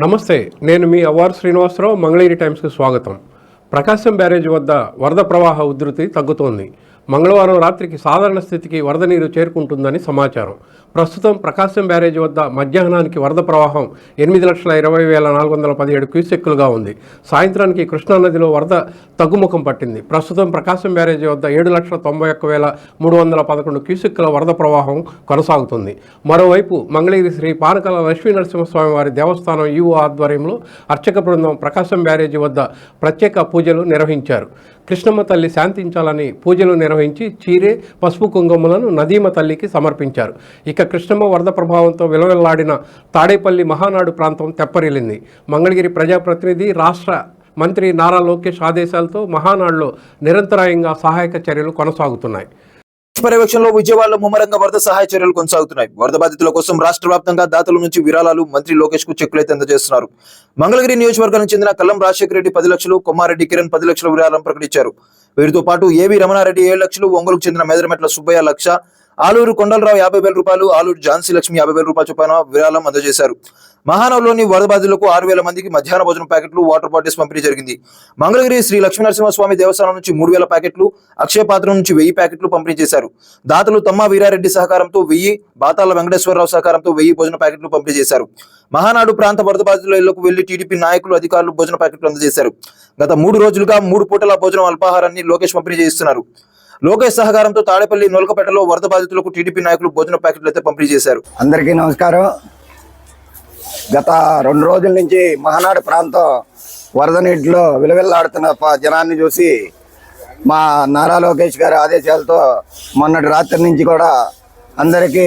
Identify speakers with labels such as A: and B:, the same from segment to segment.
A: నమస్తే నేను మీ అవ్వారు శ్రీనివాసరావు మంగళగిరి టైమ్స్కి స్వాగతం. ప్రకాశం బ్యారేజ్ వద్ద వరద ప్రవాహ ఉధృతి తగ్గుతోంది. మంగళవారం రాత్రికి సాధారణ స్థితికి వరద నీరు చేరుకుంటుందని సమాచారం. ప్రస్తుతం ప్రకాశం బ్యారేజ్ వద్ద మధ్యాహ్నానికి వరద ప్రవాహం ఎనిమిది లక్షల ఇరవై వేల నాలుగు వందల పదిహేడు క్యూసెక్కులుగా ఉంది. సాయంత్రానికి కృష్ణానదిలో వరద తగ్గుముఖం పట్టింది. ప్రస్తుతం ప్రకాశం బ్యారేజ్ వద్ద ఏడు లక్షల తొంభై ఒక్క వేల మూడు వందల పదకొండు క్యూసెక్కుల వరద ప్రవాహం కొనసాగుతుంది. మరోవైపు మంగళగిరి శ్రీ పానకల లక్ష్మీ నరసింహస్వామి వారి దేవస్థానం ఈఓ ఆధ్వర్యంలో అర్చక బృందం ప్రకాశం బ్యారేజీ వద్ద ప్రత్యేక పూజలు నిర్వహించారు. కృష్ణమ్మ తల్లి శాంతించాలని పూజలు నిర్వహించి చీరే పసుపు కుంకుమలను నదీమ తల్లికి సమర్పించారు. ఇక కృష్ణమ్మ వరద ప్రభావంతో విలవెల్లాడిన తాడేపల్లి మహానాడు ప్రాంతం తెప్పరిల్లింది. మంగళగిరి ప్రజాప్రతినిధి రాష్ట్ర మంత్రి నారా లోకేష్ ఆదేశాలతో మహానాడులో నిరంతరాయంగా సహాయక చర్యలు కొనసాగుతున్నాయి.
B: పర్యవేక్షణలో విజయవాడలో ముమ్మరంగా వరద సహాయ చర్యలు కొనసాగుతున్నాయి. వరద బాధితుల కోసం రాష్ట్ర వ్యాప్తంగా దాతల నుంచి విరాళాలు మంత్రి లోకేష్కు చెక్కులైతే అందజేస్తున్నారు. మంగళగిరి నియోజకవర్గానికి చెందిన కల్లం రాజశేఖర రెడ్డి పది లక్షలు కొమ్మారెడ్డి కిరణ్ పది లక్షల విరాళం ప్రకటించారు. వీరితో పాటు ఏవి రమణారెడ్డి ఏడు లక్షలు ఒంగోలుకు చెందిన మెదరమెట్ల సుబ్బయ్య లక్ష ఆలూరు కొండలరావు యాభై వేల రూపాయలు ఆలూరు ఝాన్సీ లక్ష్మి యాభై వేల రూపాయల చొప్పున విరాళం అందజేశారు. మహానవలోని వరద బాధితులకు ఆరు వేల మందికి మధ్యాహ్న భోజనం ప్యాకెట్లు వాటర్ బాటిల్స్ పంపిణీ జరిగింది. మంగళగిరి శ్రీ లక్ష్మీనరసింహస్వామి దేవస్థానం నుంచి మూడు వేల ప్యాకెట్లు అక్షయపాత్ర నుంచి వెయ్యి ప్యాకెట్లు పంపిణీ చేశారు. దాతలు తమ్మ వీరారెడ్డి సహకారంతో వెయ్యి బాతాల వెంకటేశ్వరరావు సహకారంతో వెయ్యి భోజన ప్యాకెట్లు పంపిణీ చేశారు. మహానాడు ప్రాంత వరద బాధితుల ఇళ్ళకు వెళ్ళి టీడీపీ నాయకులు అధికారులు భోజన ప్యాకెట్లు అందజేశారు. గత మూడు రోజులుగా మూడు పూటల భోజనం అల్పాహారాన్ని లోకేష్ పంపిణీ చేస్తున్నారు లోకేష్ సహకారంతో తాడేపల్లి నొలకపేటలో వరద బాధితులకు టీడీపీ నాయకులు భోజన ప్యాకెట్లు అయితే పంపిణీ చేశారు.
C: అందరికీ నమస్కారం. గత రెండు రోజుల నుంచి మహానాడు ప్రాంతం వరద నీటిలో విలువెల్లాడుతున్న ప- జనాన్ని చూసి మా నారా లోకేష్ గారి ఆదేశాలతో మొన్నటి రాత్రి నుంచి కూడా అందరికీ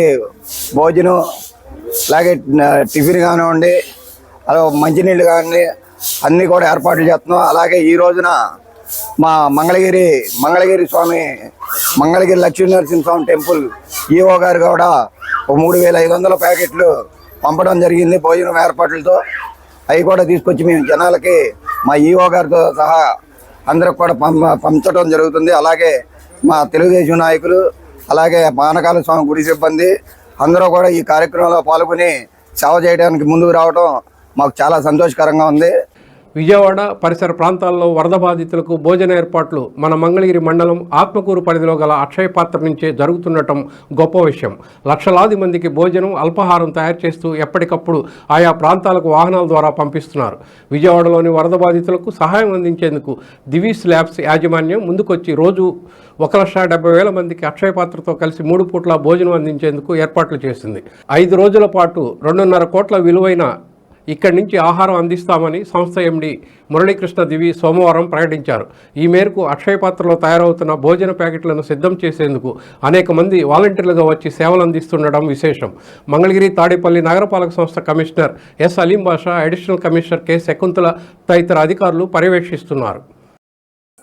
C: భోజనం అలాగే టిఫిన్ కానివ్వండి అలా మంచినీళ్ళు కానివ్వండి అన్నీ కూడా ఏర్పాట్లు చేస్తున్నాం. అలాగే ఈ రోజున మా మంగళగిరి మంగళగిరి స్వామి మంగళగిరి లక్ష్మీ నరసింహస్వామి టెంపుల్ ఈఓ గారు కూడా ఒక మూడు వేల ఐదు వందల ప్యాకెట్లు పంపడం జరిగింది భోజనం ఏర్పాట్లతో. అవి కూడా తీసుకొచ్చి మేము జనాలకి మా ఈఓ గారితో సహా అందరికి కూడా పంప పంచడం జరుగుతుంది. అలాగే మా తెలుగుదేశం నాయకులు అలాగే పానకాల స్వామి గుడి సిబ్బంది అందరూ కూడా ఈ కార్యక్రమంలో పాల్గొని సేవ చేయడానికి ముందుకు రావడం మాకు చాలా సంతోషకరంగా ఉంది.
A: విజయవాడ పరిసర ప్రాంతాల్లో వరద బాధితులకు భోజన ఏర్పాట్లు మన మంగళగిరి మండలం ఆత్మకూరు పరిధిలో గల అక్షయ పాత్ర నుంచే జరుగుతుండటం గొప్ప విషయం. లక్షలాది మందికి భోజనం అల్పాహారం తయారు చేస్తూ ఎప్పటికప్పుడు ఆయా ప్రాంతాలకు వాహనాల ద్వారా పంపిస్తున్నారు. విజయవాడలోని వరద బాధితులకు సహాయం అందించేందుకు దివీస్ ల్యాబ్స్ యాజమాన్యం ముందుకొచ్చి రోజు ఒక లక్ష డెబ్బై వేల మందికి అక్షయ పాత్రతో కలిసి మూడు పూట్ల భోజనం అందించేందుకు ఏర్పాట్లు చేసింది. ఐదు రోజుల పాటు రెండున్నర కోట్ల విలువైన ఇక్కడి నుంచి ఆహారం అందిస్తామని సంస్థ ఎండి మురళీకృష్ణ దివి సోమవారం ప్రకటించారు. ఈ మేరకు అక్షయపాత్రలో తయారవుతున్న భోజన ప్యాకెట్లను సిద్ధం చేసేందుకు అనేక మంది వాలంటీర్లుగా వచ్చి సేవలు అందిస్తుండడం విశేషం. మంగళగిరి తాడేపల్లి నగరపాలక సంస్థ commissioner S Aleem Basha additional commissioner K Shakuntala తదితర అధికారులు పర్యవేక్షిస్తున్నారు.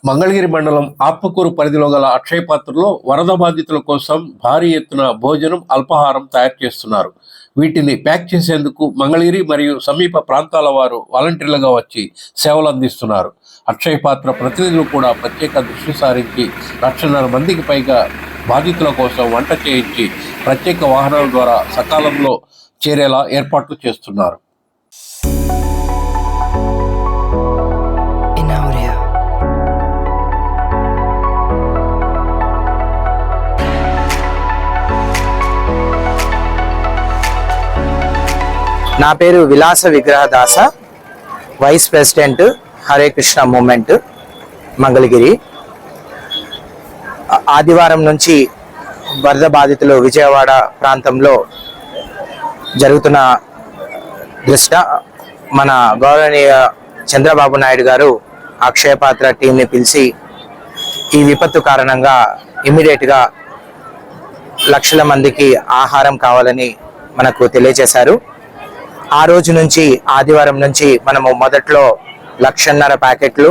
A: మంగళగిరి మండలం ఆత్మకూరు పరిధిలో గల అక్షయపాత్రలో వరద బాధితుల కోసం భారీ ఎత్తున భోజనం అల్పాహారం తయారు చేస్తున్నారు. వీటిని ప్యాక్ చేసేందుకు మంగళగిరి మరియు సమీప ప్రాంతాల వారు వాలంటీర్లుగా వచ్చి సేవలు అందిస్తున్నారు. అక్షయ పాత్ర ప్రతినిధులు కూడా ప్రత్యేక దృష్టి సారించి లక్షన్నర మందికి పైగా బాధితుల కోసం వంట చేయించి ప్రత్యేక వాహనాల ద్వారా సకాలంలో చేరేలా ఏర్పాట్లు చేస్తున్నారు.
D: నా పేరు Vilasa Vigrahadasa vice president Hare Krishna movement Mangalagiri. ఆదివారం నుంచి వరద బాధితులు విజయవాడ ప్రాంతంలో జరుగుతున్న దృష్ట మన గౌరవనీయ చంద్రబాబు నాయుడు గారు అక్షయపాత్ర టీంని పిలిచి ఈ విపత్తు కారణంగా ఇమ్మీడియట్గా లక్షల మందికి ఆహారం కావాలని మనకు తెలియజేశారు. ఆ రోజు నుంచి ఆదివారం నుంచి మనము మొదట్లో లక్షన్నర ప్యాకెట్లు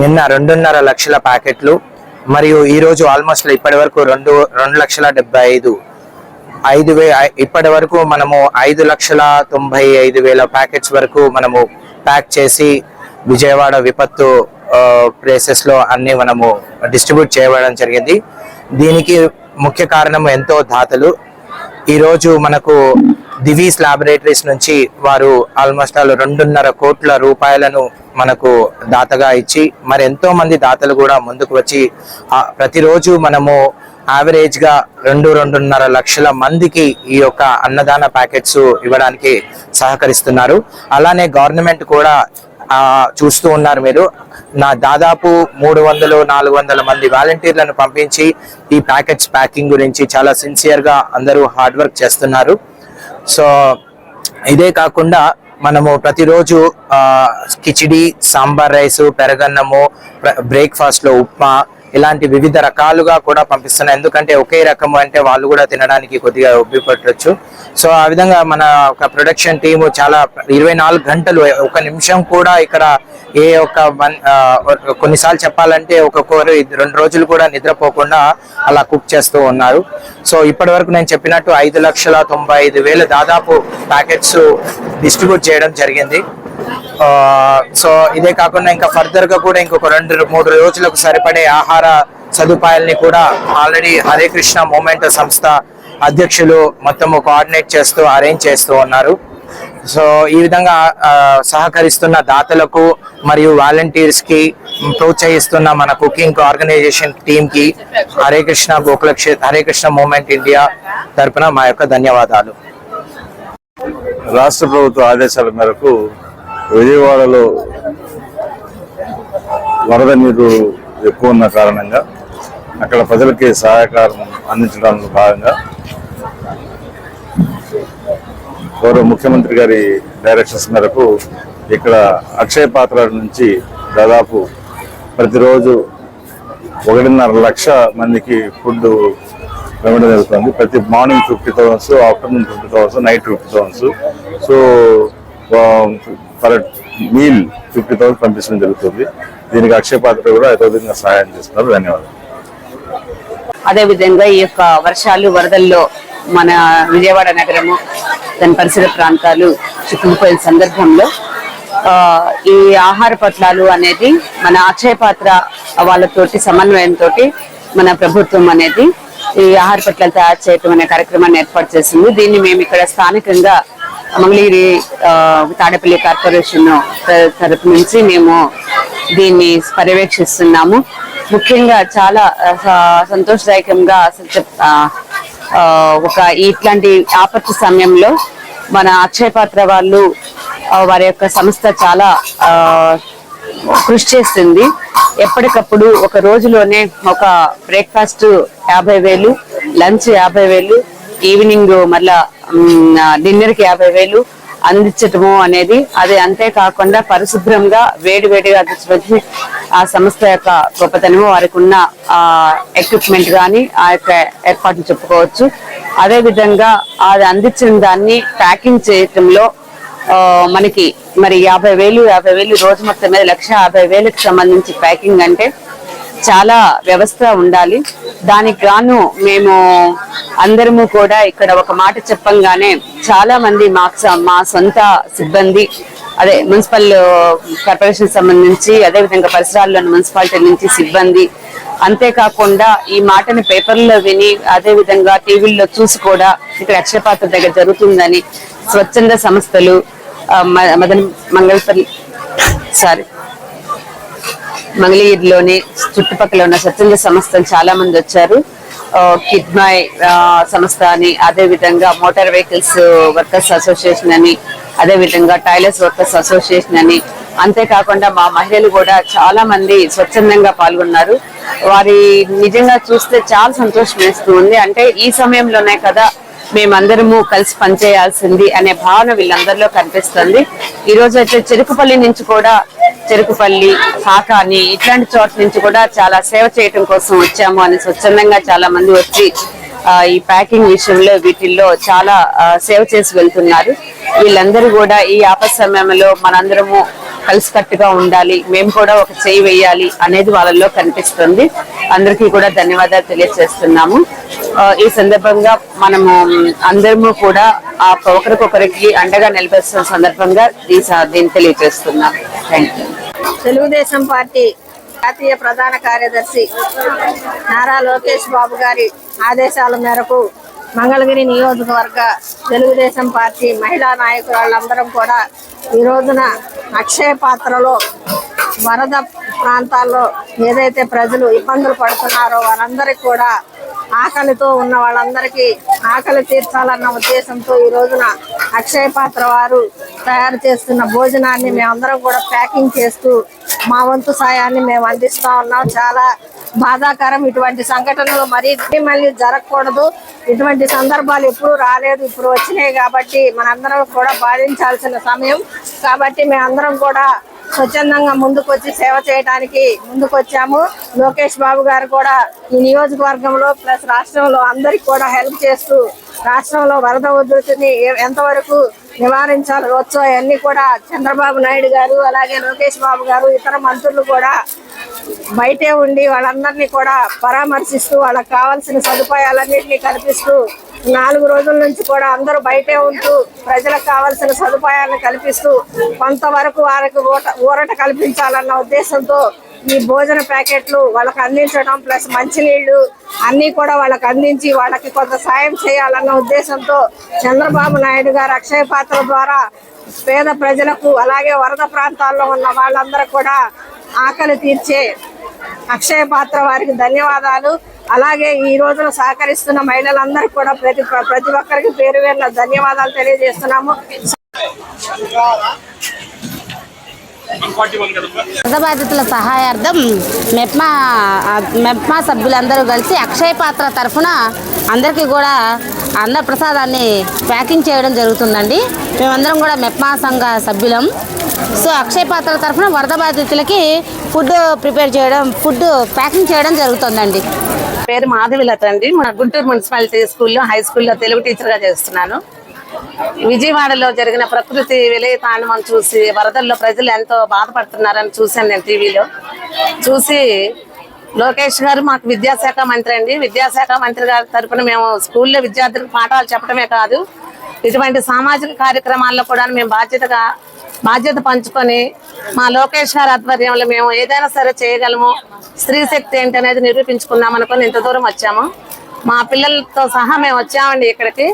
D: నిన్న రెండున్నర లక్షల ప్యాకెట్లు మరియు ఈరోజు ఆల్మోస్ట్ ఇప్పటి వరకు రెండు రెండు లక్షల డెబ్బై ఐదు. ఐదు వే ఇప్పటి వరకు మనము ఐదు లక్షల తొంభై ఐదు వేల ప్యాకెట్స్ వరకు మనము ప్యాక్ చేసి విజయవాడ విపత్తు ప్లేసెస్లో అన్ని మనము డిస్ట్రిబ్యూట్ చేయడం జరిగింది. దీనికి ముఖ్య కారణం ఎంతో దాతలు. ఈరోజు మనకు దివీస్ ల్యాబొరేటరీస్ నుంచి వారు ఆల్మోస్ట్ ఆల్ రెండున్నర కోట్ల రూపాయలను మనకు దాతగా ఇచ్చి మరి ఎంతో మంది దాతలు కూడా ముందుకు వచ్చి ప్రతిరోజు మనము యావరేజ్గా రెండు రెండున్నర లక్షల మందికి ఈ యొక్క అన్నదాన ప్యాకెట్స్ ఇవ్వడానికి సహకరిస్తున్నారు. అలానే గవర్నమెంట్ కూడా చూస్తూ ఉన్నారు మీరు. నా దాదాపు మూడు వందలు నాలుగు వందల మంది వాలంటీర్లను పంపించి ఈ ప్యాకెట్స్ ప్యాకింగ్ గురించి చాలా సిన్సియర్గా అందరూ హార్డ్ వర్క్ చేస్తున్నారు. సో ఇదే కాకుండా మనము ప్రతిరోజు ఆ, కిచిడి సాంబార్ రైసు పెరగన్నము బ్రేక్ఫాస్ట్లో ఉప్మా ఇలాంటి వివిధ రకాలుగా కూడా పంపిస్తున్నాయి. ఎందుకంటే ఒకే రకము అంటే వాళ్ళు కూడా తినడానికి కొద్దిగా ఉబ్బిపట్టచ్చు సో ఆ విధంగా మన ఒక ప్రొడక్షన్ టీము చాలా ఇరవై నాలుగు గంటలు ఒక నిమిషం కూడా ఇక్కడ ఏ ఒక్క వన్- కొన్నిసార్లు చెప్పాలంటే ఒక్కొక్కరు రెండు రోజులు కూడా నిద్రపోకుండా అలా కుక్ చేస్తూ ఉన్నారు. సో ఇప్పటి వరకు నేను చెప్పినట్టు ఐదు లక్షల తొంభై ఐదు వేల దాదాపు ప్యాకెట్స్ డిస్ట్రిబ్యూట్ చేయడం జరిగింది. సో ఇదే కాకుండా ఇంకా ఫర్దర్గా కూడా ఇంకొక రెండు మూడు రోజులకు సరిపడే ఆహార సదుపాయాల్ని కూడా ఆల్రెడీ హరే కృష్ణ మూమెంట్ సంస్థ అధ్యక్షులు మొత్తము కోఆర్డినేట్ చేస్తూ అరేంజ్ చేస్తూ ఉన్నారు. సో ఈ విధంగా సహకరిస్తున్న దాతలకు మరియు వాలంటీర్స్కి ప్రోత్సహిస్తున్న మన కుకింగ్ ఆర్గనైజేషన్ టీమ్కి హరే కృష్ణ గోకుల హరే కృష్ణ మూమెంట్ ఇండియా తరపున మా యొక్క ధన్యవాదాలు.
E: రాష్ట్ర ప్రభుత్వ ఆదేశాల మేరకు విజయవాడలో వరద నీరు ఎక్కువ ఉన్న కారణంగా అక్కడ ప్రజలకి సహాయకారం అందించడంలో భాగంగా గౌరవ ముఖ్యమంత్రి గారి డైరెక్షన్స్ మేరకు ఇక్కడ అక్షయ పాత్ర నుంచి దాదాపు ప్రతిరోజు ఒకటిన్నర లక్ష మందికి ఫుడ్ ఇవ్వడం జరుగుతుంది. ప్రతి morning fifty thousands afternoon fifty thousands night fifty thousands. So for meal fifty thousand పంపించడం జరుగుతుంది. దీనికి అక్షయ పాత్ర కూడా యథోవిధంగా సహాయం చేస్తున్నారు. ధన్యవాదాలు.
F: అదే విధంగా ఈ యొక్క వర్షాలు వరదల్లో మన విజయవాడ నగరము దాని పరిసర ప్రాంతాలు చిక్కుకుపోయిన సందర్భంలో ఈ ఆహార పట్లాలు అనేది మన అక్షయ పాత్ర వాళ్ళతోటి సమన్వయంతో మన ప్రభుత్వం అనేది ఈ ఆహార పట్లాలు తయారు చేయటం అనే కార్యక్రమాన్ని ఏర్పాటు చేసింది. దీన్ని మేము ఇక్కడ స్థానికంగా మంగళగిరి తాడేపల్లి కార్పొరేషన్ తరపు నుంచి మేము దీన్ని పర్యవేక్షిస్తున్నాము. ముఖ్యంగా చాలా సంతోషదాయకంగా అసలు చెప్ ఒక ఇట్లాంటి ఆపత్తి సమయంలో మన అక్షయ పాత్ర వాళ్ళు వారి యొక్క సంస్థ చాలా కృషి చేస్తుంది. ఎప్పటికప్పుడు ఒక రోజులోనే ఒక బ్రేక్ఫాస్ట్ యాభై వేలు లంచ్ యాభై వేలు ఈవినింగ్ మళ్ళా డిన్నర్కి యాభై వేలు అందించటము అనేది అది అంతేకాకుండా పరిశుభ్రంగా వేడి వేడిగా అందించడం ఆ సంస్థ యొక్క గొప్పతనము వారికి ఉన్న ఆ ఎక్విప్మెంట్ కానీ ఆ యొక్క ఏర్పాట్లు చెప్పుకోవచ్చు. అదే విధంగా అది అందించిన దాన్ని ప్యాకింగ్ చేయటంలో మనకి మరి యాభై వేలు యాభై వేలు రోజు మొత్తం మీద లక్ష యాభై వేలకు సంబంధించి ప్యాకింగ్ అంటే చాలా వ్యవస్థ ఉండాలి. దానికి గాను మేము అందరము కూడా ఇక్కడ ఒక మాట చెప్పంగానే చాలా మంది మా మా సొంత సిబ్బంది అదే మున్సిపల్ కార్పొరేషన్ సంబంధించి అదే విధంగా పరిసరాల్లోని మున్సిపాలిటీ నుంచి సిబ్బంది అంతేకాకుండా ఈ మాటని పేపర్లో విని అదే విధంగా టీవీల్లో చూసి కూడా ఇక్కడ అక్షరపాత్ర దగ్గర జరుగుతుందని స్వచ్ఛంద సంస్థలు మ- మదన్ మంగళపల్లి సారీ మంగళగిరిలోని చుట్టుపక్కల ఉన్న స్వచ్ఛంద సంస్థలు చాలా మంది వచ్చారు. కిడ్మాయ్ సంస్థ అని అదే విధంగా మోటార్ వెహికల్స్ వర్కర్స్ అసోసియేషన్ అని అదే విధంగా టైలర్స్ వర్కర్స్ అసోసియేషన్ అని. అంతేకాకుండా మా మహిళలు కూడా చాలా మంది స్వచ్ఛందంగా పాల్గొన్నారు. వారి నిజంగా చూస్తే చాలా సంతోషం వేస్తూ ఉంది. అంటే ఈ సమయంలోనే కదా మేమందరము కలిసి పనిచేయాల్సింది అనే భావన వీళ్ళందరిలో కనిపిస్తుంది. ఈ రోజు అయితే చెరుకుపల్లి నుంచి కూడా చెరుకుపల్లి కాకాని ఇట్లాంటి చోట్ల నుంచి కూడా చాలా సేవ చేయటం కోసం వచ్చాము అని స్వచ్ఛందంగా చాలా మంది వచ్చి ఈ ప్యాకింగ్ విషయంలో వీటిల్లో చాలా సేవ చేసి వెళ్తున్నారు. వీళ్ళందరూ కూడా ఈ ఆపద సమయంలో మనందరము కలిసికట్టుగా ఉండాలి మేము కూడా ఒక చేయి వేయాలి అనేది వాళ్ళల్లో కనిపిస్తుంది. అందరికీ కూడా ధన్యవాదాలు తెలియజేస్తున్నాము. ఈ సందర్భంగా మనము అందరము కూడా ఆ ఒకరికొకరికి అండగా నిలబెస్తున్న సందర్భంగా ఈ స- దీన్ని తెలియజేస్తున్నాము. థ్యాంక్ యూ
G: తెలుగుదేశం పార్టీ జాతీయ ప్రధాన కార్యదర్శి నారా లోకేష్ బాబు గారి ఆదేశాల మేరకు మంగళగిరి నియోజకవర్గ తెలుగుదేశం పార్టీ మహిళా నాయకురాళ్ళందరం కూడా ఈ రోజున అక్షయ పాత్రలో వరద ప్రాంతాల్లో ఏదైతే ప్రజలు ఇబ్బందులు పడుతున్నారో వారందరికీ కూడా ఆకలితో ఉన్న వాళ్ళందరికీ ఆకలి తీర్చాలన్న ఉద్దేశంతో ఈ రోజున అక్షయ పాత్ర వారు తయారు చేస్తున్న భోజనాన్ని మేమందరం కూడా ప్యాకింగ్ చేస్తూ మా వంతు సాయాన్ని మేము అందిస్తూ ఉన్నాం. చాలా బాధాకరం ఇటువంటి సంఘటనలు. మరీ మళ్ళీ జరగకూడదు. ఇటువంటి సందర్భాలు ఎప్పుడు రాలేదు ఇప్పుడు వచ్చినాయి కాబట్టి మనందరం కూడా బాధించాల్సిన సమయం. కాబట్టి మేమందరం కూడా స్వచ్ఛందంగా ముందుకు వచ్చి సేవ చేయడానికి ముందుకు వచ్చాము లోకేష్ బాబు గారు కూడా ఈ నియోజకవర్గంలో ప్లస్ రాష్ట్రంలో అందరికి కూడా హెల్ప్ చేస్తూ రాష్ట్రంలో వరద ఉధృతిని ఎంతవరకు నివారించాలి. వచ్చో అవన్నీ కూడా చంద్రబాబు నాయుడు గారు అలాగే లోకేష్ బాబు గారు ఇతర మంత్రులు కూడా బయటే ఉండి వాళ్ళందరినీ కూడా పరామర్శిస్తూ వాళ్ళకి కావాల్సిన సదుపాయాలన్నింటినీ కల్పిస్తూ నాలుగు రోజుల నుంచి కూడా అందరూ బయటే ఉంటూ ప్రజలకు కావాల్సిన సదుపాయాలను కల్పిస్తూ కొంతవరకు వారికి ఊరట కల్పించాలన్న ఉద్దేశంతో ఈ భోజన ప్యాకెట్లు వాళ్ళకి అందించడం ప్లస్ మంచినీళ్ళు అన్నీ కూడా వాళ్ళకి అందించి వాళ్ళకి కొంత సాయం చేయాలన్న ఉద్దేశంతో చంద్రబాబు నాయుడు గారు అక్షయ పాత్ర ద్వారా పేద ప్రజలకు అలాగే వరద ప్రాంతాల్లో ఉన్న వాళ్ళందరూ కూడా ఆకలి తీర్చే అక్షయ పాత్ర వారికి ధన్యవాదాలు. అలాగే ఈ రోజున సహకరిస్తున్న మహిళలందరూ కూడా ప్రతి ప్రతి ఒక్కరికి పేరు పేరున ధన్యవాదాలు తెలియజేస్తున్నాము.
H: వరద బాధితుల సహాయార్థం మెప్మా మెప్మా సభ్యులందరూ కలిసి అక్షయ పాత్ర తరఫున అందరికీ కూడా అన్నప్రసాదాన్ని ప్యాకింగ్ చేయడం జరుగుతుందండి. మేమందరం కూడా మెప్మా సంఘ సభ్యులం. సో అక్షయ పాత్ర తరఫున వరద బాధితులకి ఫుడ్ ప్రిపేర్ చేయడం ఫుడ్ ప్యాకింగ్ చేయడం జరుగుతుందండి.
I: పేరు మాధవిలత అండి. మన గుంటూరు మున్సిపాలిటీ స్కూల్లో హై స్కూల్లో తెలుగు టీచర్గా చేస్తున్నాను. విజయవాడలో జరిగిన ప్రకృతి విలయతాండవం చూసి వరదల్లో ప్రజలు ఎంతో బాధపడుతున్నారని చూశాను నేను టీవీలో. చూసి లోకేష్ గారు మాకు విద్యాశాఖ మంత్రి అండి. విద్యాశాఖ మంత్రి గారి తరఫున మేము స్కూల్లో విద్యార్థులకు పాఠాలు చెప్పడమే కాదు ఇటువంటి సామాజిక కార్యక్రమాల్లో కూడా మేము బాధ్యతగా బాధ్యత పంచుకొని మా లోకేష్ గారి ఆధ్వర్యంలో మేము ఏదైనా సరే చేయగలము స్త్రీ శక్తి ఏంటి అనేది నిరూపించుకుందాం అనుకుని ఇంత దూరం వచ్చాము. మా పిల్లలతో సహా మేము వచ్చామండి ఇక్కడికి.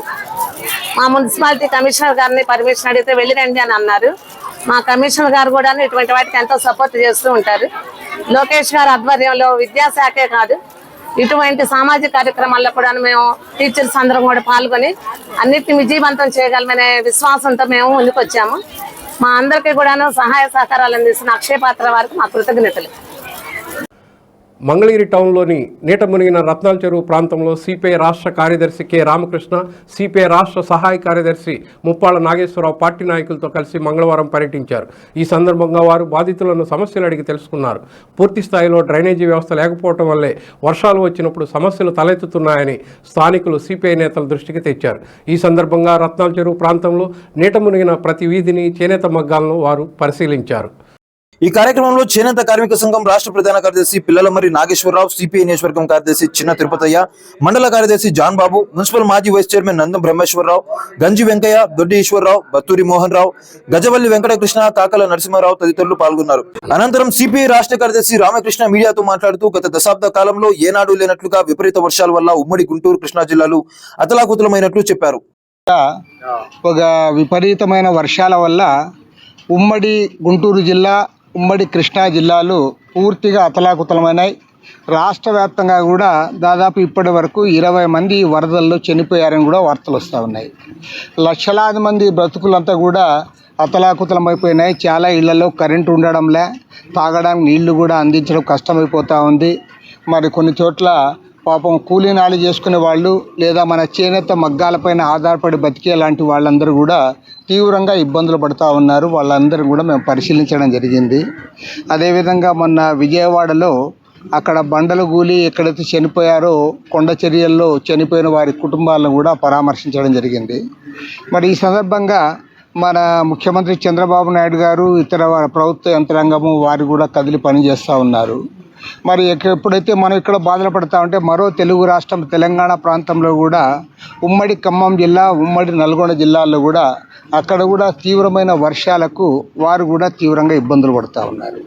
I: మా మున్సిపాలిటీ కమిషనర్ గారిని పర్మిషన్ అడిగితే వెళ్ళిరండి అని అన్నారు. మా కమిషనర్ గారు కూడా ఇటువంటి వాటికి ఎంతో సపోర్ట్ చేస్తూ ఉంటారు. లోకేష్ గారి ఆధ్వర్యంలో విద్యాశాఖే కాదు ఇటువంటి సామాజిక కార్యక్రమాల్లో కూడా మేము టీచర్స్ అందరం కూడా పాల్గొని అన్నిటిని విజయవంతం చేయగలమనే విశ్వాసంతో మేము ముందుకొచ్చాము. మా అందరికీ కూడాను సహాయ సహకారాలు అందిస్తున్న అక్షయ పాత్ర వారికి మా కృతజ్ఞతలు.
A: మంగళగిరి టౌన్లోని నీట మునిగిన రత్నాల చెరువు ప్రాంతంలో సిపిఐ రాష్ట్ర కార్యదర్శి కె. రామకృష్ణ సిపిఐ రాష్ట్ర సహాయ కార్యదర్శి ముప్పాళ్ళ నాగేశ్వరరావు పార్టీ నాయకులతో కలిసి మంగళవారం పర్యటించారు. ఈ సందర్భంగా వారు బాధితులను సమస్యలు అడిగి తెలుసుకున్నారు. పూర్తి స్థాయిలో డ్రైనేజీ వ్యవస్థ లేకపోవడం వల్లే వర్షాలు వచ్చినప్పుడు సమస్యలు తలెత్తుతున్నాయని స్థానికులు సిపిఐ నేతల దృష్టికి తెచ్చారు. ఈ సందర్భంగా రత్నాల చెరువు ప్రాంతంలో నీట మునిగిన ప్రతి వీధిని చేనేత మగ్గాలను వారు పరిశీలించారు.
B: ఈ కార్యక్రమంలో చేనేత కార్మిక సంఘం రాష్ట్ర ప్రధాన కార్యదర్శి పిల్లలమరి నాగేశ్వరరావు సిపిఐ నియోజకవర్గం కార్యదర్శి చిన్న తిరుపతయ్య మండల కార్యదర్శి జాన్ బాబు మున్సిపల్ మాజీ వైస్ చైర్మన్ నందం బ్రహ్మేశ్వరరావు గంజి వెంకయ్య దొడ్డి ఈశ్వరరావు బత్తూరి మోహన్ రావు గజవల్లి వెంకటకృష్ణ కాకల నరసింహారావు తదితరులు పాల్గొన్నారు. అనంతరం సిపిఐ రాష్ట్ర కార్యదర్శి రామకృష్ణ మీడియాతో మాట్లాడుతూ గత దశాబ్ద కాలంలో ఏనాడు లేనట్లుగా విపరీత వర్షాల వల్ల ఉమ్మడి గుంటూరు కృష్ణా జిల్లాలు అతలాకుతలమైనట్లు చెప్పారు.
J: ఒక విపరీతమైన వర్షాల వల్ల ఉమ్మడి గుంటూరు జిల్లా ఉమ్మడి కృష్ణా జిల్లాలు పూర్తిగా అతలాకుతలమైనాయి. రాష్ట్ర వ్యాప్తంగా కూడా దాదాపు ఇప్పటి వరకు ఇరవై మంది వరదల్లో చనిపోయారని కూడా వార్తలు వస్తూ ఉన్నాయి. లక్షలాది మంది బ్రతుకులంతా కూడా అతలాకుతలమైపోయినాయి. చాలా ఇళ్ళలో కరెంటు ఉండడంలే తాగడానికి నీళ్ళు కూడా అందించడం కష్టమైపోతూ ఉంది. మరి కొన్ని చోట్ల పాపం కూలీనాలు చేసుకునే వాళ్ళు లేదా మన చేనేత మగ్గాలపైన ఆధారపడి బతికే లాంటి వాళ్ళందరూ కూడా తీవ్రంగా ఇబ్బందులు పడుతూ ఉన్నారు. వాళ్ళందరూ కూడా మేము పరిశీలించడం జరిగింది. అదేవిధంగా మొన్న విజయవాడలో అక్కడ బండలు గూలి ఎక్కడైతే చనిపోయారో కొండ చర్యల్లో చనిపోయిన వారి కుటుంబాలను కూడా పరామర్శించడం జరిగింది. మరి ఈ సందర్భంగా మన ముఖ్యమంత్రి చంద్రబాబు నాయుడు గారు ఇతర ప్రభుత్వ యంత్రాంగము వారు కూడా కదిలి పనిచేస్తూ ఉన్నారు. మరి ఎప్పుడైతే మనం ఇక్కడ బాధలు పడతా ఉంటే మరో తెలుగు రాష్ట్రం తెలంగాణ ప్రాంతంలో కూడా ఉమ్మడి ఖమ్మం జిల్లా ఉమ్మడి నల్గొండ జిల్లాల్లో కూడా అక్కడ కూడా తీవ్రమైన వర్షాలకు వారు కూడా తీవ్రంగా ఇబ్బందులు పడుతూ ఉన్నారు.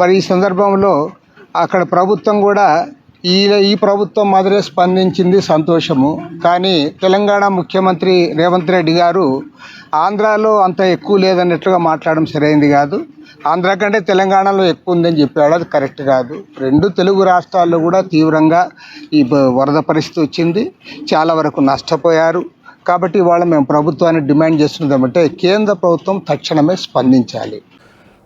J: మరి ఈ సందర్భంలో అక్కడ ప్రభుత్వం కూడా ఈ ఈ ప్రభుత్వం మాదిరే స్పందించింది సంతోషము. కానీ తెలంగాణ ముఖ్యమంత్రి రేవంత్ రెడ్డి గారు ఆంధ్రాలో అంత ఎక్కువ లేదన్నట్లుగా మాట్లాడడం సరైంది కాదు. ఆంధ్ర కంటే తెలంగాణలో ఎక్కువ ఉందని చెప్పాడు. అది కరెక్ట్ కాదు. రెండు తెలుగు రాష్ట్రాల్లో కూడా తీవ్రంగా ఈ వరద పరిస్థితి వచ్చింది. చాలా వరకు నష్టపోయారు. కాబట్టి ఇవాళ మేము ప్రభుత్వాన్ని డిమాండ్ చేస్తున్నదామంటే కేంద్ర ప్రభుత్వం తక్షణమే స్పందించాలి.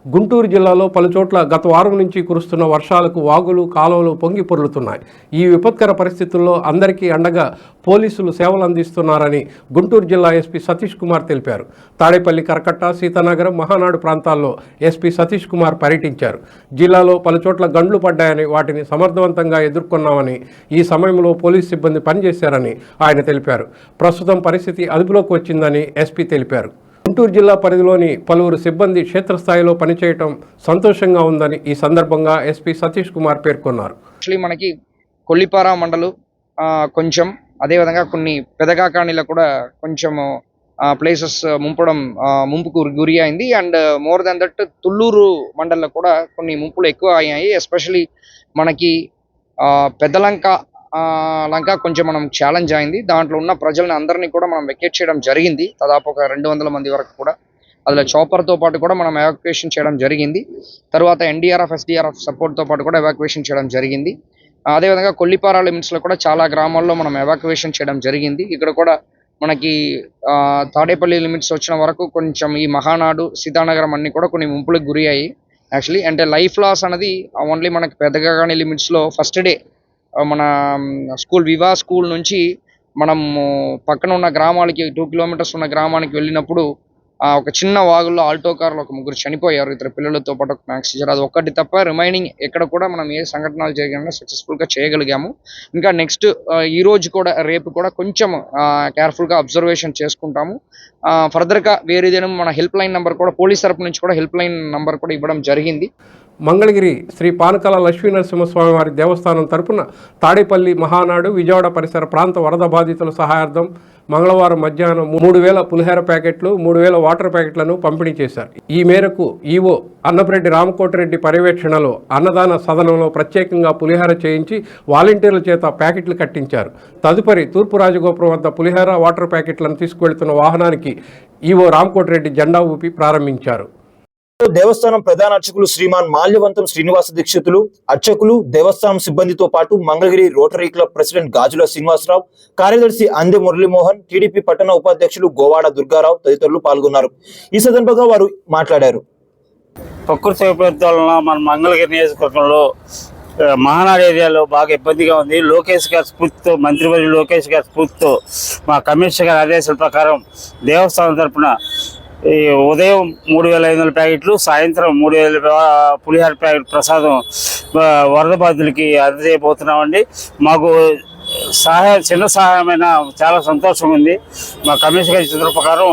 A: గుంటూరు జిల్లాలో పలుచోట్ల గత వారం నుంచి కురుస్తున్న వర్షాలకు వాగులు కాలువలు పొంగి పొర్లుతున్నాయి. ఈ విపత్కర పరిస్థితుల్లో అందరికీ అండగా పోలీసులు సేవలు అందిస్తున్నారని గుంటూరు జిల్లా ఎస్పీ సతీష్ కుమార్ తెలిపారు. తాడేపల్లి కరకట్ట సీతానగరం మహానాడు ప్రాంతాల్లో ఎస్పీ సతీష్ కుమార్ పర్యటించారు. జిల్లాలో పలుచోట్ల గండ్లు పడ్డాయని వాటిని సమర్థవంతంగా ఎదుర్కొన్నామని ఈ సమయంలో పోలీస్ సిబ్బంది పనిచేశారని ఆయన తెలిపారు. ప్రస్తుతం పరిస్థితి అదుపులోకి వచ్చిందని ఎస్పీ తెలిపారు. గుంటూరు జిల్లా పరిధిలోని పలువురు సిబ్బంది క్షేత్రస్థాయిలో పనిచేయటం సంతోషంగా ఉందని ఈ సందర్భంగా ఎస్పీ సతీష్ కుమార్ పేర్కొన్నారు.
K: యాక్చువల్లీ మనకి కొల్లిపార మండలు కొంచెం అదేవిధంగా కొన్ని పెదగాకాణిలో కూడా కొంచెము ప్లేసెస్ ముంపడం ముంపుకు గురి అయింది. And more than that Thullur మండల్లో కూడా కొన్ని ముంపులు ఎక్కువ అయ్యాయి. ఎస్పెషలీ మనకి పెద్దలంక లంక కొంచెం మనం ఛాలెంజ్ అయింది. దాంట్లో ఉన్న ప్రజల్ని అందరినీ కూడా మనం వెకేట్ చేయడం జరిగింది. దాదాపు ఒక రెండు వందల మంది వరకు కూడా. అందులో చాపర్తో పాటు కూడా మనం ఎవాక్యుయేషన్ చేయడం జరిగింది. తర్వాత ఎన్డీఆర్ఎఫ్ ఎస్డీఆర్ఎఫ్ సపోర్ట్తో పాటు కూడా ఎవాక్యుయేషన్ చేయడం జరిగింది. అదేవిధంగా కొల్లిపారా లిమిట్స్లో కూడా చాలా గ్రామాల్లో మనం ఎవాక్యుయేషన్ చేయడం జరిగింది. ఇక్కడ కూడా మనకి తాడేపల్లి లిమిట్స్ వచ్చిన వరకు కొంచెం ఈ మహానాడు సీతానగరం అన్ని కూడా కొన్ని ముంపులకు గురి యాక్చువల్లీ అంటే లైఫ్ లాస్ అనేది ఓన్లీ మనకి పెద్దగా కానీ లిమిట్స్లో ఫస్ట్ డే మన స్కూల్ వివా స్కూల్ నుంచి మనము పక్కన ఉన్న గ్రామాలకి టూ కిలోమీటర్స్ ఉన్న గ్రామానికి వెళ్ళినప్పుడు ఒక చిన్న వాగుల్లో ఆల్టో కార్లో ఒక ముగ్గురు చనిపోయారు. ఇద్దరు పిల్లలతో పాటు ఒక మ్యాథ్స్ టీచర్. అది ఒక్కటి తప్ప రిమైనింగ్ ఎక్కడ కూడా మనం ఏ సంఘటనలు చేయగలిగినా సక్సెస్ఫుల్గా చేయగలిగాము. ఇంకా నెక్స్ట్ ఈ రోజు కూడా రేపు కూడా కొంచెం కేర్ఫుల్గా అబ్జర్వేషన్ చేసుకుంటాము. ఫర్దర్గా వేరేదైనా మన హెల్ప్ లైన్ నెంబర్ కూడా పోలీస్ తరపు నుంచి కూడా హెల్ప్ లైన్ నెంబర్ కూడా ఇవ్వడం జరిగింది.
A: మంగళగిరి శ్రీ పానకాల లక్ష్మీనరసింహస్వామి వారి దేవస్థానం తరపున తాడేపల్లి మహానాడు విజయవాడ పరిసర ప్రాంత వరద బాధితుల సహాయార్థం మంగళవారం మధ్యాహ్నం మూడు వేల పులిహోర ప్యాకెట్లు మూడు వేల వాటర్ ప్యాకెట్లను పంపిణీ చేశారు. ఈ మేరకు ఈవో అన్నపరెడ్డి రామకోటిరెడ్డి పర్యవేక్షణలో అన్నదాన సదనంలో ప్రత్యేకంగా పులిహోర చేయించి వాలంటీర్ల చేత ప్యాకెట్లు కట్టించారు. తదుపరి తూర్పు రాజగోపురం వద్ద పులిహోర వాటర్ ప్యాకెట్లను తీసుకువెళ్తున్న వాహనానికి ఈవో రామకోటిరెడ్డి జెండా ఊపి ప్రారంభించారు.
B: దేవస్థానం ప్రధాన అర్చకులు శ్రీమాన్ మాల్యవంతం శ్రీనివాస దీక్షితులు అర్చకులు దేవస్థానం సిబ్బందితో పాటు Mangalagiri rotary club president Gajula Srinivasarao కార్యదర్శి అందె మురళీమోహన్ టీడీపీ పట్టణ ఉపాధ్యక్షులు గోవాడ దుర్గారావు తదితరులు పాల్గొన్నారు. ఈ సందర్భంగా వారు మాట్లాడారు.
L: ప్రకృతి మన మంగళగిరి నియోజకవర్గంలో మహానాడు ఏరియాలో బాగా ఇబ్బందిగా ఉంది. లోకేష్ గారి స్ఫూర్తితో మంత్రివర్యులు లోకేష్ గారి స్ఫూర్తితో మా కమిషనర్ గారి ఆదేశాల ప్రకారం దేవస్థానం తరపున ఈ ఉదయం మూడు వేల ఐదు వందల ప్యాకెట్లు సాయంత్రం మూడు వేల పులిహార ప్యాకెట్ ప్రసాదం వరద బాధితులకి అందజేయబోతున్నామండి. మాకు సహాయం చిన్న సహాయమైన చాలా సంతోషం ఉంది మా కమిషనర్ గారి చిత్ర ప్రకారం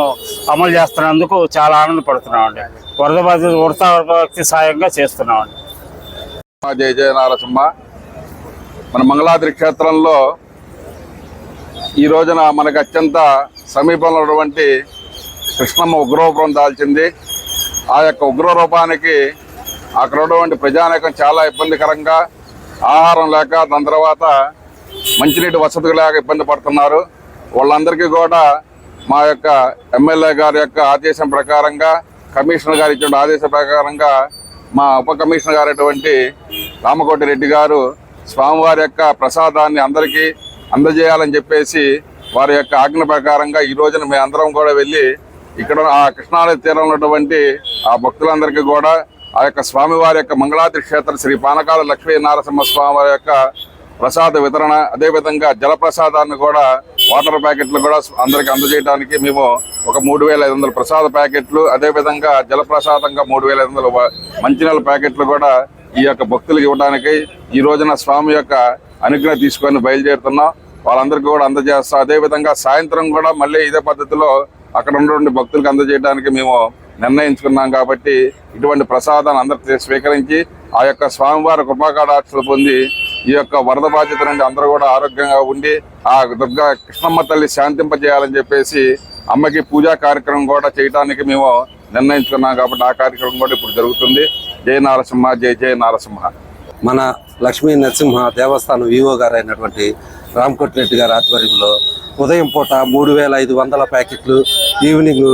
L: అమలు చేస్తున్నందుకు చాలా ఆనందపడుతున్నామండి. వరద బాధితులు వృత వ్యక్తి సహాయంగా చేస్తున్నామండి.
M: జయ జయ నారసింహ. మన మంగళాద్రి క్షేత్రంలో ఈ రోజున మనకు అత్యంత సమీపంలో ఉన్నటువంటి కృష్ణమ్మ ఉగ్రరూపం దాల్చింది. ఆ యొక్క ఉగ్ర రూపానికి అక్కడ ఉన్నటువంటి ప్రజానేకం చాలా ఇబ్బందికరంగా ఆహారం లేక దాని తర్వాత మంచినీటి వసతులు లేక ఇబ్బంది పడుతున్నారు. వాళ్ళందరికీ కూడా మా యొక్క ఎమ్మెల్యే గారి యొక్క ఆదేశం ప్రకారంగా కమిషనర్ గారు ఇచ్చిన ఆదేశం ప్రకారంగా మా ఉప కమిషనర్ గారు అటువంటి రామకోటి రెడ్డి గారు స్వామివారి యొక్క ప్రసాదాన్ని అందరికీ అందజేయాలని చెప్పేసి వారి యొక్క ఆజ్ఞ ప్రకారంగా ఈ రోజున మేము అందరం కూడా వెళ్ళి ఇక్కడ ఆ కృష్ణానది తీరంలో ఉన్నటువంటి ఆ భక్తులందరికీ కూడా ఆ యొక్క స్వామివారి యొక్క మంగళాద్రి క్షేత్ర శ్రీ పానకాల లక్ష్మీ నారసింహ స్వామి వారి యొక్క ప్రసాద వితరణ అదేవిధంగా జలప్రసాదాన్ని కూడా వాటర్ ప్యాకెట్లు కూడా అందరికి అందజేయడానికి మేము ఒక మూడు వేల ఐదు వందల ప్రసాద ప్యాకెట్లు అదేవిధంగా జలప్రసాదంగా మూడు వేల ఐదు వందల మంచినీళ్ళ ప్యాకెట్లు కూడా ఈ యొక్క భక్తులకు ఇవ్వడానికి ఈ రోజున స్వామి యొక్క అనుగ్రహం తీసుకొని బయలుదేరుతున్నాం. వాళ్ళందరికీ కూడా అందజేస్తాం అదేవిధంగా సాయంత్రం కూడా మళ్ళీ ఇదే పద్ధతిలో అక్కడ ఉన్నటువంటి భక్తులకు అందజేయడానికి మేము నిర్ణయించుకున్నాం కాబట్టి ఇటువంటి ప్రసాదాన్ని అందరూ స్వీకరించి ఆ యొక్క స్వామివారి కృపాకాడాక్షలు పొంది ఈ యొక్క వరద బాధ్యత నుండి అందరూ కూడా ఆరోగ్యంగా ఉండి ఆ దుర్గా కృష్ణమ్మ తల్లి శాంతింపజేయాలని చెప్పేసి అమ్మకి పూజా కార్యక్రమం కూడా చేయడానికి మేము నిర్ణయించుకున్నాం కాబట్టి ఆ కార్యక్రమం కూడా ఇప్పుడు జరుగుతుంది. జయ నారసింహ జయ జయ నారసింహ.
N: మన లక్ష్మీ నరసింహ దేవస్థానం ఈవో గారు అయినటువంటి రామకోటిరెడ్డి గారి ఆధ్వర్యంలో ఉదయం పూట మూడు వేల ఐదు వందల ప్యాకెట్లు ఈవినింగ్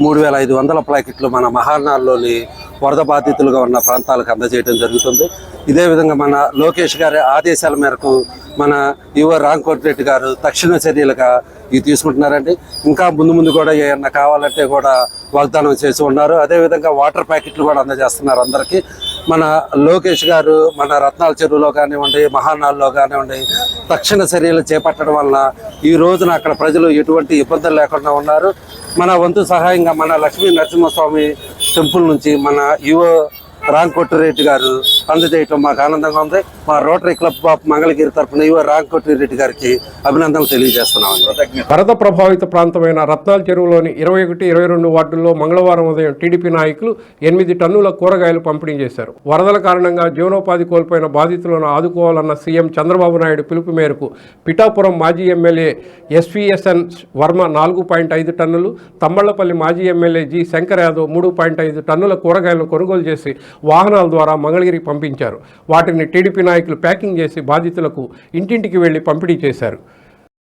N: మూడు వేల ఐదు వందల ప్యాకెట్లు మన మహానాల్లోని వరద బాధితులుగా ఉన్న ప్రాంతాలకు అందజేయడం జరుగుతుంది. ఇదే విధంగా మన లోకేష్ గారి ఆదేశాల మేరకు మన యువ రాంకోటిరెడ్డి గారు తక్షణ చర్యలుగా ఇవి తీసుకుంటున్నారండి. ఇంకా ముందు ముందు కూడా ఏమన్నా కావాలంటే కూడా వాగ్దానం చేసి ఉన్నారు. అదేవిధంగా వాటర్ ప్యాకెట్లు కూడా అందజేస్తున్నారు అందరికీ. మన లోకేష్ గారు మన రత్నాల చెరువులో కానివ్వండి మహానాల్లో కానివ్వండి తక్షణ చర్యలు చేపట్టడం వలన ఈ రోజున అక్కడ ప్రజలు ఎటువంటి ఇబ్బందులు లేకుండా ఉన్నారు. మన వంతు సహాయంగా మన లక్ష్మీ నరసింహస్వామి టెంపుల్ నుంచి మన యువ రాంకోటిరెడ్డి గారు అందజేయటం మాకు ఆనందంగా ఉంది. మా రోటరీ క్లబ్ ఆఫ్ మంగళగిరి తరఫున యువ రాంకోటిరెడ్డి గారికి అభినందనలు తెలియజేస్తున్నాం
A: వరద ప్రభావిత ప్రాంతమైన రత్నాల చెరువులోని ఇరవై ఒకటి ఇరవై రెండు వార్డుల్లో మంగళవారం ఉదయం టీడీపీ నాయకులు ఎనిమిది టన్నుల కూరగాయలు పంపిణీ చేశారు. వరదల కారణంగా జీవనోపాధి కోల్పోయిన బాధితులను ఆదుకోవాలన్న సీఎం చంద్రబాబు నాయుడు పిలుపు మేరకు పిఠాపురం మాజీ ఎమ్మెల్యే ఎస్వీఎస్ఎన్ వర్మ నాలుగు పాయింట్ ఐదు టన్నులు తమ్మళ్ళపల్లి మాజీ ఎమ్మెల్యే జి శంకర్ యాదవ్ మూడు పాయింట్ ఐదు టన్నుల కూరగాయలను కొనుగోలు చేసి వాహనాల ద్వారా మంగళగిరికి పంపించారు. వాటిని టీడీపీ నాయకులు ప్యాకింగ్ చేసి బాధితులకు ఇంటింటికి వెళ్ళి పంపిణీ చేశారు.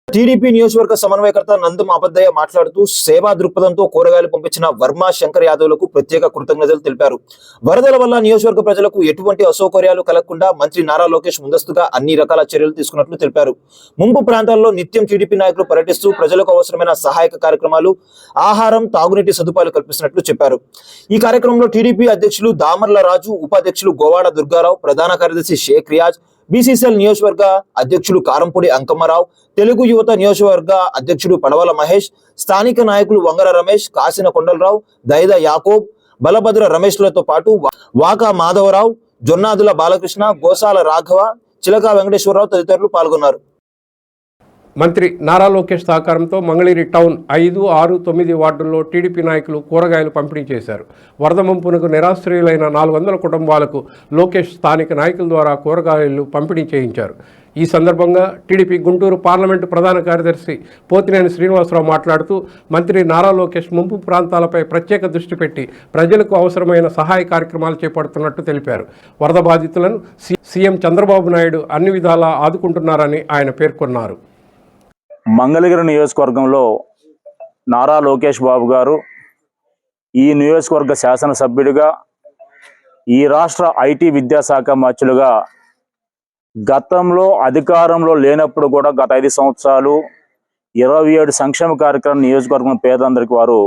B: టీడీపీ నియోజకవర్గ సమన్వయకర్త నందం అబద్దయ్య మాట్లాడుతూ సేవా దృక్పథంతో కూరగాయలు పంపించిన వర్మ శంకర్ యాదవ్లకు ప్రత్యేక కృతజ్ఞతలు తెలిపారు. వరదల వల్ల నియోజకవర్గ ప్రజలకు ఎటువంటి అసౌకర్యాలు కలగకుండా మంత్రి నారా లోకేష్ ముందస్తుగా అన్ని రకాల చర్యలు తీసుకున్నట్లు తెలిపారు. ముంపు ప్రాంతాల్లో నిత్యం టీడీపీ నాయకులు పర్యటిస్తూ ప్రజలకు అవసరమైన సహాయక కార్యక్రమాలు ఆహారం తాగునీటి సదుపాయాలు కల్పిస్తున్నట్లు చెప్పారు. ఈ కార్యక్రమంలో టీడీపీ అధ్యక్షులు దామర్ల రాజు ఉపాధ్యక్షులు గోవాడ దుర్గారావు ప్రధాన కార్యదర్శి షేక్ రియాజ్ బీసీసీఎల్ నియోజకవర్గ అధ్యక్షుడు కారంపూడి అంకమ్మరావు తెలుగు యువత నియోజకవర్గ అధ్యక్షుడు పడవల మహేష్ స్థానిక నాయకులు వంగర రమేష్ కాసిన కొండలరావు దైద యాకోబ్ బలభద్ర రమేష్లతో పాటు వాకా మాధవరావు జొన్నాదుల బాలకృష్ణ గోసాల రాఘవ చిలక వెంకటేశ్వరరావు తదితరులు పాల్గొన్నారు.
A: మంత్రి నారా లోకేష్ సహకారంతో మంగళగిరి టౌన్ ఐదు ఆరు తొమ్మిది వార్డుల్లో టీడీపీ నాయకులు కూరగాయలు పంపిణీ చేశారు. వరద ముంపునకు నిరాశ్రయులైన నాలుగు వందల కుటుంబాలకు లోకేష్ స్థానిక నాయకుల ద్వారా కూరగాయలు పంపిణీ చేయించారు. ఈ సందర్భంగా టీడీపీ గుంటూరు పార్లమెంటు ప్రధాన కార్యదర్శి పోతినేని శ్రీనివాసరావు మాట్లాడుతూ మంత్రి నారా లోకేష్ ముంపు ప్రాంతాలపై ప్రత్యేక దృష్టి పెట్టి ప్రజలకు అవసరమైన సహాయ కార్యక్రమాలు చేపడుతున్నట్టు తెలిపారు. వరద బాధితులను సి- సీఎం చంద్రబాబు నాయుడు అన్ని విధాలా ఆదుకుంటున్నారని ఆయన పేర్కొన్నారు.
L: మంగళగిరి నియోజకవర్గంలో నారా లోకేష్ బాబు గారు ఈ నియోజకవర్గ శాసనసభ్యుడిగా ఈ రాష్ట్ర ఐటీ విద్యాశాఖ మంత్రులుగా గతంలో అధికారంలో లేనప్పుడు కూడా గత ఐదు సంవత్సరాలు ఇరవై ఏడు సంక్షేమ కార్యక్రమం నియోజకవర్గం పేదలందరికీ వారు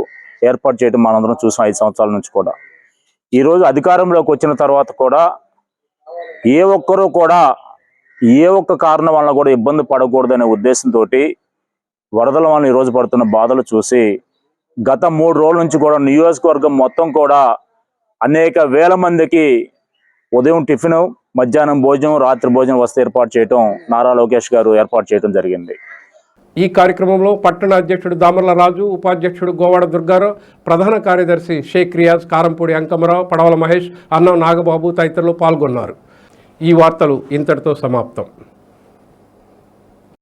L: ఏర్పాటు చేయడం మనందరం చూసాం ఐదు సంవత్సరాల నుంచి కూడా. ఈరోజు అధికారంలోకి వచ్చిన తర్వాత కూడా ఏ ఒక్కరూ కూడా ఏ ఒక్క కారణం వలన కూడా ఇబ్బంది పడకూడదనే ఉద్దేశంతో వరదల వలన ఈరోజు పడుతున్న బాధలు చూసి గత మూడు రోజుల నుంచి కూడా నియోజకవర్గం మొత్తం కూడా అనేక వేల మందికి ఉదయం టిఫిన్ మధ్యాహ్నం భోజనం రాత్రి భోజనం వస్తే ఏర్పాటు చేయటం నారా లోకేష్ గారు ఏర్పాటు చేయడం జరిగింది.
A: ఈ కార్యక్రమంలో పట్టణ అధ్యక్షుడు దామర్ల రాజు ఉపాధ్యక్షుడు గోవాడ దుర్గారావు ప్రధాన కార్యదర్శి షేక్ రియాజ్ కారంపూడి అంకమరావు పడవల మహేష్ అన్నం నాగబాబు తదితరులు పాల్గొన్నారు. ఈ వార్తలు ఇంతటితో సమాప్తం.